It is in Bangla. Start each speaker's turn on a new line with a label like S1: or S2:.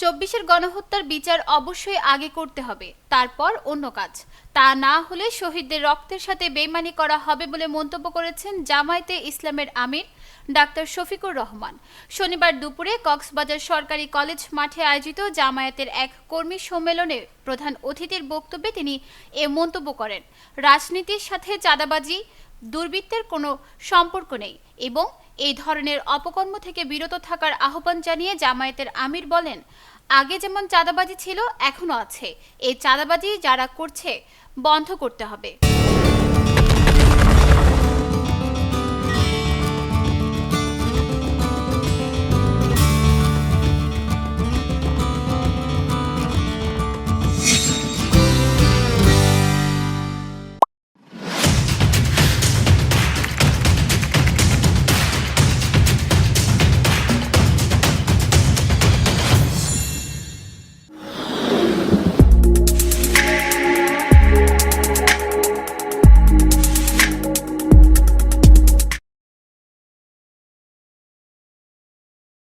S1: চব্বিশের গণহত্যার বিচার অবশ্যই আগে করতে হবে, তারপর অন্য কাজ। তা না হলে শহীদদের রক্তের সাথে বেইমানি করা হবে বলে মন্তব্য করেছেন জামায়াতে ইসলামের আমির ডাক্তার শফিকুর রহমান। শনিবার দুপুরে কক্সবাজার সরকারি কলেজ মাঠে আয়োজিত জামায়াতের এক কর্মী সম্মেলনে প্রধান অতিথির বক্তব্যে তিনি এ মন্তব্য করেন। রাজনীতির সাথে চাঁদাবাজি, দুর্বৃত্তের কোনো সম্পর্ক নেই এবং এই ধরনের অপকর্ম থেকে বিরত থাকার আহ্বান জানিয়ে জামায়াতের আমির বলেন, আগে যেমন চাঁদাবাজি ছিল, এখনও আছে। এই চাঁদাবাজি যারা করছে, বন্ধ করতে হবে।